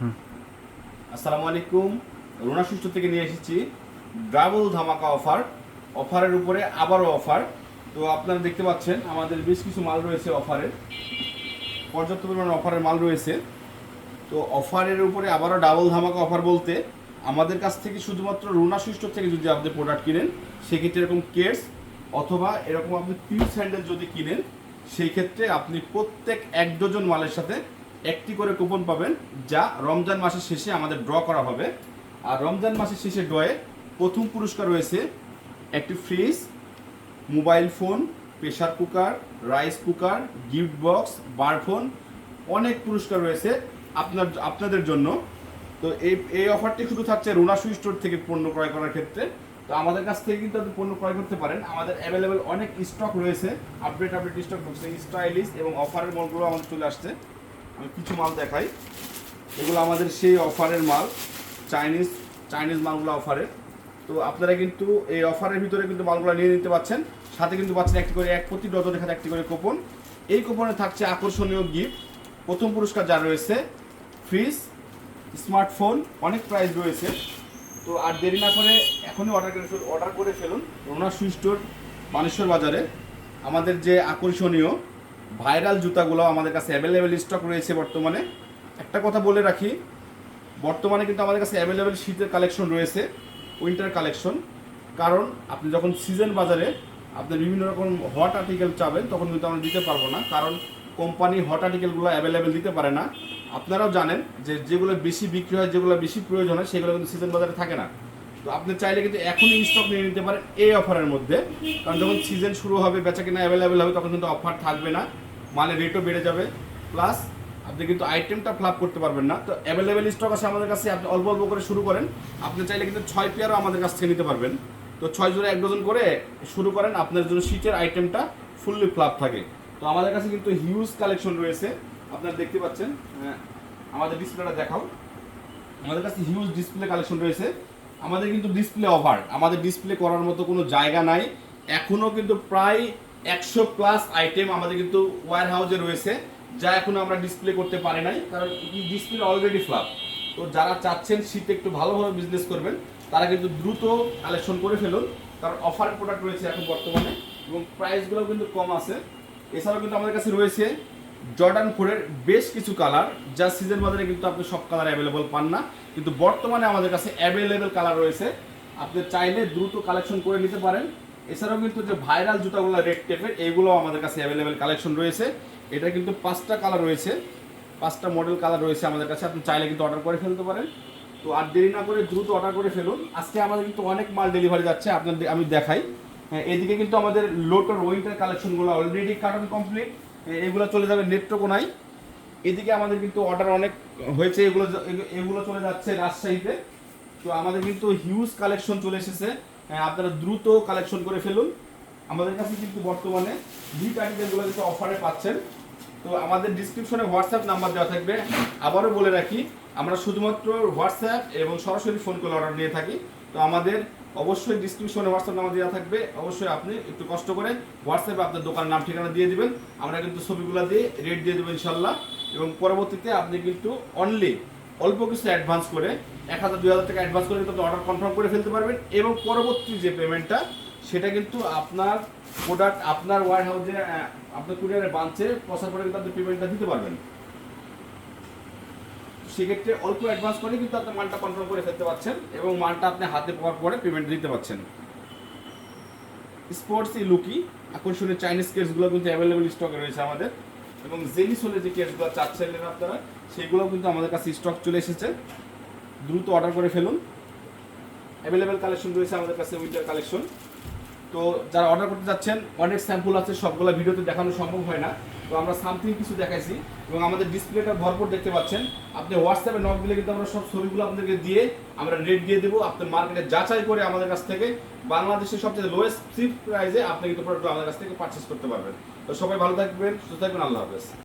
আসসালামু আলাইকুম রোনা সুস্থ থেকে নিয়ে এসেছি। ডাবল ধামাকা অফার। অফারের উপরে আবারও অফার। তো আপনারা দেখতে পাচ্ছেন, আমাদের বেশ কিছু মাল রয়েছে অফারের পর্যাপ্ত পরিমাণ অফারের মাল রয়েছে। তো অফারের উপরে আবারও ডাবল ধামাকা অফার বলতে, আমাদের কাছ থেকে শুধুমাত্র রুনা সুইস্ট থেকে যদি আপনি প্রোডাক্ট কিনেন, সেক্ষেত্রে এরকম কেটস অথবা এরকম আপনি পিউ স্যান্ডেল যদি কিনেন সেই ক্ষেত্রে আপনি প্রত্যেক এক ডজন মালের সাথে একটি করে কুপন পাবেন, যা রমজান মাসের শেষে আমাদের ড্র করা হবে। আর রমজান মাসের শেষে ড্রয়ে প্রথম পুরস্কার রয়েছে একটি fridge mobile phone pressure cooker rice cooker gift box bar phone অনেক পুরস্কার রয়েছে আপনার, আপনাদের জন্য। তো এই এই অফারটি শুধু থাকছে রুনা সুই স্টোর থেকে পণ্য ক্রয় করার ক্ষেত্রে। তো আমাদের কাছ থেকে কিন্তু আপনি পণ্য ক্রয় করতে পারেন। আমাদের অ্যাভেলেবেল অনেক স্টক রয়েছে আপডেট আপডেট স্টক ঢুকছে স্টাইলিশ এবং অফারের মালগুলো আমাদের চলে আসছে। আমি কিছু মাল দেখাই। এগুলো আমাদের সেই অফারের মাল, চাইনিজ চাইনিজ মালগুলো অফারের। তো আপনারা কিন্তু এই অফারের ভিতরে কিন্তু মালগুলো নিয়ে নিতে পারছেন। সাথে কিন্তু পাচ্ছেন একটি করে, এক প্রতি ডজন এখানে একটি করে কুপন এই কুপনে থাকছে আকর্ষণীয় গিফট প্রথম পুরস্কার যা রয়েছে ফ্রিজ স্মার্টফোন অনেক প্রাইস রয়েছে। তো আর দেরি না করে এখনই অর্ডার করে অর্ডার করে ফেলুন। রোনা সুই স্টোর বাজারে। আমাদের যে আকর্ষণীয় ভাইরাল জুতাগুলো আমাদের কাছে অ্যাভেলেবেল স্টক রয়েছে বর্তমানে। একটা কথা বলে রাখি, বর্তমানে কিন্তু আমাদের কাছে অ্যাভেলেবেল শীতের কালেকশন রয়েছে উইন্টার কালেকশন কারণ আপনি যখন সিজন বাজারে আপনি বিভিন্ন রকম হট আর্টিকেল চাবেন, তখন কিন্তু আমরা দিতে পারব না। কারণ কোম্পানি হট আর্টিকেলগুলো অ্যাভেলেবেল দিতে পারে না। আপনারাও জানেন যে যেগুলো বেশি বিক্রি হয়, যেগুলো বেশি প্রয়োজন হয়, সেগুলো কিন্তু সিজন বাজারে থাকে না। তো আপনি চাইলে কিন্তু এখনই স্টক নিয়ে নিতে পারেন এই অফারের মধ্যে। কারণ যখন সিজন শুরু হবে, বেচা কিনা অ্যাভেলেবেল হবে, তখন কিন্তু অফার থাকবে না। মালের রেটও বেড়ে যাবে। প্লাস আপনি কিন্তু আইটেমটা ফ্লাপ করতে পারবেন না। তো অ্যাভেলেবেল স্টক আছে আমাদের কাছে, আপনি অল্প অল্প করে শুরু করেন। আপনি চাইলে কিন্তু ছয় পেয়ারও আমাদের কাছ থেকে নিতে পারবেন। তো ছয় জোড়া এক ডজন করে শুরু করেন, আপনার জন্য শীতের আইটেমটা ফুললি ফ্লাপ থাকে। তো আমাদের কাছে কিন্তু হিউজ কালেকশন রয়েছে। আপনারা দেখতে পাচ্ছেন আমাদের ডিসপ্লেটা দেখাও। আমাদের কাছে হিউজ ডিসপ্লে কালেকশন রয়েছে। আমাদের কিন্তু ডিসপ্লে ওভার আমাদের ডিসপ্লে করার মতো কোনো জায়গা নাই। এখনও কিন্তু প্রায় একশো প্লাস আইটেম আমাদের কিন্তু ওয়ার হাউসে রয়েছে, যা এখনও আমরা ডিসপ্লে করতে পারি নাই, কারণ ডিসপ্লে অলরেডি ফ্লাপ তো যারা চাচ্ছেন শীতে একটু ভালোভাবে বিজনেস করবেন, তারা কিন্তু দ্রুত কালেকশন করে ফেলুন, কারণ অফারের প্রোডাক্ট রয়েছে এখন বর্তমানে, এবং প্রাইসগুলো কিন্তু কম আছে। এছাড়াও কিন্তু আমাদের কাছে রয়েছে জর্ডান ফোরের বেশ কিছু কালার যা সিজন বাজারে কিন্তু আপনি সব কালার অ্যাভেলেবল পান না। কিন্তু বর্তমানে আমাদের কাছে অ্যাভেলেবেল কালার রয়েছে। আপনি চাইলে দ্রুত কালেকশন করে নিতে পারেন। এছাড়াও কিন্তু যে ভাইরাল জুতাগুলো রেড টেপের এইগুলো আমাদের কাছে অ্যাভেলেবেল কালেকশন রয়েছে। এটা কিন্তু পাঁচটা কালার রয়েছে। পাঁচটা মডেল কালার রয়েছে আমাদের কাছে। আপনি চাইলে কিন্তু অর্ডার করে ফেলতে পারেন। তো আর দেরি না করে দ্রুত অর্ডার করে ফেলুন। আজকে আমাদের কিন্তু অনেক মাল ডেলিভারি যাচ্ছে আপনাদের আমি দেখাই। হ্যাঁ, এদিকে কিন্তু আমাদের লোটোর উইন্টার কালেকশনগুলো অলরেডি কার্টন কমপ্লিট এগুলো চলে যাবে নেত্রকোনায় এদিকে আমাদের কিন্তু অর্ডার অনেক হয়েছে, এগুলো এগুলো- চলে যাচ্ছে রাজশাহীতে। তো আমাদের কিন্তু হিউজ কালেকশন চলে এসেছে। আপনারা দ্রুত কালেকশন করে ফেলুন। আমাদের কাছে কিন্তু বর্তমানে দুই প্যাকেটেরগুলো কিন্তু অফারে পাচ্ছেন। তো আমাদের ডিসক্রিপশনে হোয়াটসঅ্যাপ নাম্বার দেওয়া থাকবে। আবারও বলে রাখি, আমরা শুধুমাত্র হোয়াটসঅ্যাপ এবং সরাসরি ফোন করে অর্ডার নিয়ে থাকি। তো আমাদের অবশ্যই ডিসক্রিপশনে হোয়াটসঅ্যাপ নাম্বার দেওয়া থাকবে। অবশ্যই আপনি একটু কষ্ট করে হোয়াটসঅ্যাপে আপনার দোকানের নাম, ঠিকানা দিয়ে দিবেন। আমরা কিন্তু ছবিগুলো দিয়ে রেট দিয়ে দেবো ইনশাল্লাহ এবং পরবর্তীতে আপনি কিন্তু অনলি অল্প কিছু অ্যাডভান্স করে এক হাজার, দুই হাজার টাকা অ্যাডভান্স করে কিন্তু অর্ডার কনফার্ম করে ফেলতে পারবেন এবং পরবর্তী যে পেমেন্টটা সেটা কিন্তু আপনার প্রোডাক্ট আপনার ওয়ার হাউসে আপনার কুরিয়ারে বাঞ্চে পৌঁছার পরে কিন্তু আপনি পেমেন্টটা দিতে পারবেন। সেক্ষেত্রে অল্প অ্যাডভান্স করে কিন্তু আপনি মালটা কনফার্ম করে ফেলতে পারছেন এবং মালটা আপনি হাতে পাওয়ার পরে পেমেন্ট দিতে পারছেন। স্পোর্টস ই লুকি আকর্ষণীয় চাইনিজ কেসগুলো কিন্তু অ্যাভেলেবেল স্টকে রয়েছে আমাদের। এবং জেনিসোলে যে কেসগুলো চাচ্ছিলেন আপনারা সেগুলো কিন্তু আমাদের কাছে স্টক চলে এসেছে। দ্রুত অর্ডার করে ফেলুন। অ্যাভেলেবেল কালেকশন রয়েছে আমাদের কাছে উইন্টার কালেকশন তো যারা অর্ডার করতে যাচ্ছেন অনেক স্যাম্পল আছে, সবগুলো ভিডিওতে দেখানো সম্ভব হয় না। তো আমরা সামথিং কিছু দেখাইছি এবং আমাদের ডিসপ্লেটা ভরপুর দেখতে পাচ্ছেন। আপনি হোয়াটসঅ্যাপে নক দিলে কিন্তু আমরা সব ছবিগুলো আপনাদেরকে দিয়ে আমরা রেট দিয়ে দেবো। আপনার মার্কেটে যাচাই করে আমাদের কাছ থেকে বাংলাদেশের সবচেয়ে লোয়েস্ট চিপ প্রাইসে আপনি কিন্তু প্রোডাক্টগুলো আমাদের কাছ থেকে পারচেস করতে পারবেন। তো সবাই ভালো থাকবেন, সুস্থ থাকবেন, আল্লাহ হাফেজ।